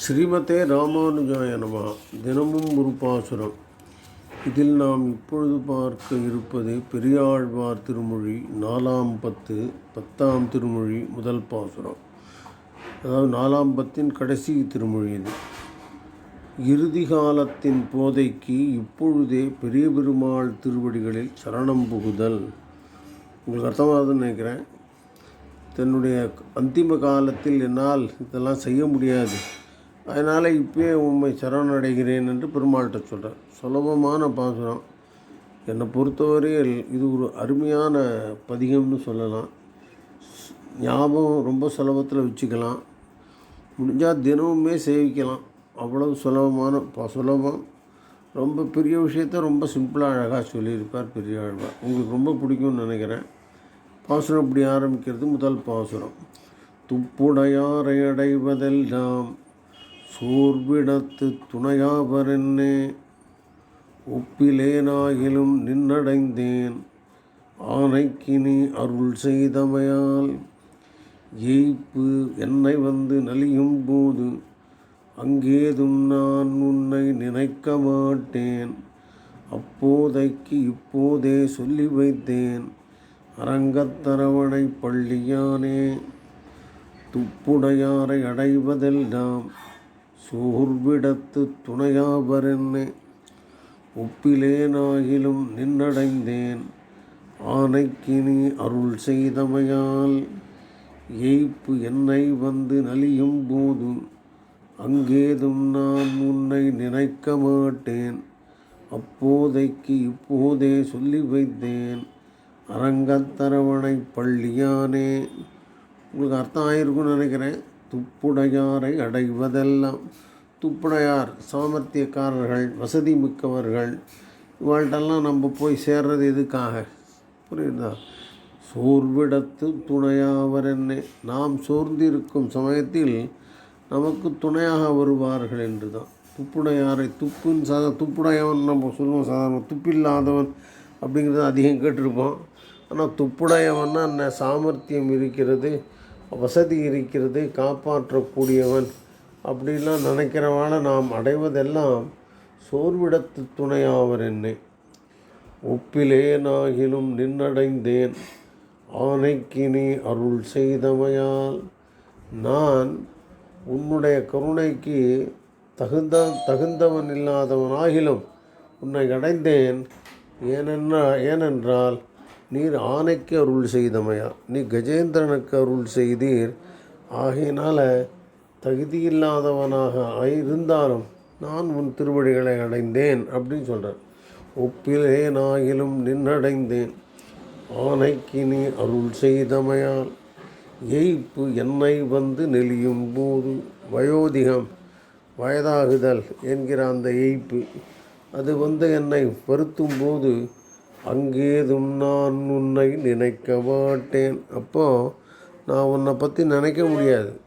ஸ்ரீமதே ராமானுஜாய நம. தினமும் ஒரு பாசுரம். இதில் நாம் இப்பொழுது பார்க்க இருப்பது பெரியாழ்வார் திருமொழி நாலாம் பத்து பத்தாம் திருமொழி முதல் பாசுரம். அதாவது நாலாம் பத்தின் கடைசி திருமொழி இது. இறுதி காலத்தின் போதைக்கு இப்பொழுதே பெரிய பெருமாள் திருவடிகளில் சரணம் புகுதல். உங்களுக்கு அர்த்தமாகுதுன்னு நினைக்கிறேன். தன்னுடைய அந்திம காலத்தில் என்னால் இதெல்லாம் செய்ய முடியாது. அதனால் இப்பயே உண்மை சரணடைகிறேன் என்று பெருமாள்கிட்ட சொல்கிறேன் சுலபமான பாசுரம். என்னை பொறுத்தவரையில் இது ஒரு அருமையான பதிகம்னு சொல்லலாம். ஞாபகம் ரொம்ப சுலபத்தில் வச்சுக்கலாம். முடிஞ்சால் தினமுமே சேவிக்கலாம். அவ்வளவு சுலபமான ப சுலபம். ரொம்ப பெரிய விஷயத்த ரொம்ப சிம்பிளாக அழகாக சொல்லியிருப்பார் பெரிய ஆழ்வார் உங்களுக்கு ரொம்ப பிடிக்கும்னு நினைக்கிறேன். பாசுரம் இப்படி ஆரம்பிக்கிறது முதல் பாசுரம். துப்புடையாரை அடைவதெல்லாம் சோர்விடத்து துணையாவரென்னே ஒப்பிலேனாகிலும் நின்னடைந்தேன். ஆனைக்கினி அருள் செய்தமையால் ஏய்ப்பு என்னை வந்து நலியும் போது அங்கேதும் நான் உன்னை நினைக்க மாட்டேன். அப்போதைக்கு இப்போதே சொல்லி வைத்தேன் அரங்கத்தரவணை பள்ளியானே துப்புடையாரை அடைவதெல்லாம் சோர்விடத்து துணையாபரென்னே ஒப்பிலேனாகிலும் நின்னடைந்தேன். ஆனைக்கினி அருள் செய்தமையால் ஏய்ப்பு என்னை வந்து நலியும் போது அங்கேதும் நான் உன்னை நினைக்க மாட்டேன். அப்போதைக்கு இப்போதே சொல்லி வைத்தேன். அரங்கத்தரவணை பள்ளியானே. உங்களுக்கு அர்த்தம் ஆயிருக்கும்னு நினைக்கிறேன். துப்புடையாரை அடைவதெல்லாம். துப்புடையார் சாமர்த்தியக்காரர்கள் வசதி மிக்கவர்கள். இவாள்கிட்டெல்லாம் நம்ம போய் சேர்றது எதுக்காக? புரியுதா? சோர்விடத்து துணையாவர் என்ன. நாம் சோர்ந்திருக்கும் சமயத்தில் நமக்கு துணையாக வருவார்கள் என்று தான் துப்புடையாரை துப்புன்னு சாதா துப்புடையவன் நம்ம சொல்லுவோம் சாதாரண துப்பில்லாதவன் அப்படிங்கிறத அதிகம் கேட்டிருப்போம். ஆனால் துப்புடையவன்னா என்ன? சாமர்த்தியம் இருக்கிறது. வசதி இருக்கிறது காப்பாற்றக்கூடியவன் அப்படிலாம் நினைக்கிறவால நாம் அடைவதெல்லாம் சோர்விடத்து துணையாவர் என்னை. ஒப்பிலேனாகிலும் நின்னடைந்தேன். ஆனைக்கினி அருள் செய்தமையால் நான் உன்னுடைய கருணைக்கு தகுந்த தகுந்தவன் இல்லாதவனாகிலும் உன்னை அடைந்தேன். ஏனென்னா ஏனென்றால் நீர் ஆனைக்கு அருள் செய்தமையா? நீ கஜேந்திரனுக்கு அருள் செய்தீர். ஆகையினால் தகுதியில்லாதவனாக இருந்தாலும் நான் உன் திருவடிகளை அடைந்தேன் அப்படின்னு சொல்கிறார் ஒப்பிலேனாகிலும் நின்றடைந்தேன் ஆனைக்கு நீ அருள் செய்தமையால் எய்ப்பு என்னை வந்து நெளியும் போது வயோதிகம் வயதாகுதல் என்கிற அந்த எய்ப்பு அது வந்து என்னை வருத்தும் போது அங்கேதும் நான் உன்னை நினைக்க மாட்டேன். அப்போது நான் உன்னை பற்றி நினைக்க முடியாது.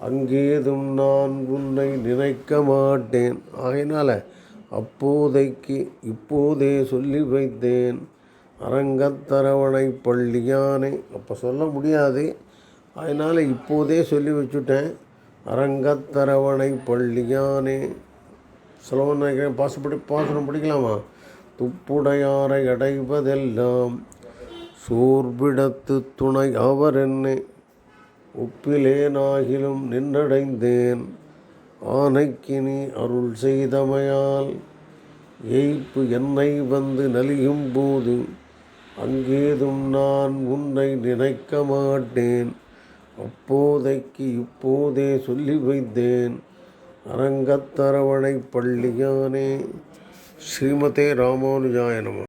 அங்கேதும் நான் உன்னை நினைக்க மாட்டேன். ஆகையினால் அப்போதைக்கு இப்போதே சொல்லி வைத்தேன். அரங்கத்தரவணை பள்ளியானை. அப்போ சொல்ல முடியாது. அதனால் இப்போதே சொல்லி வச்சுட்டேன். அரங்கத்தரவணை பள்ளியானே. சுலபம் நினைக்கிறேன் பாசப்படி பாசனம் படிக்கலாமா? துப்புடையாரை அடைவதெல்லாம் சோர்விடத்து துணை அவர் என்னை ஒப்பிலேனாகிலும் நின்றடைந்தேன். ஆனைக்கினி அருள் செய்தமையால் எய்ப்பு என்னை வந்து நலியும் போது அங்கேதும் நான் உன்னை நினைக்க மாட்டேன். அப்போதைக்கு இப்போதே சொல்லி வைத்தேன். அரங்கத்தரவணை பள்ளியானே ஸ்ரீமதே ராமானுஜாய நம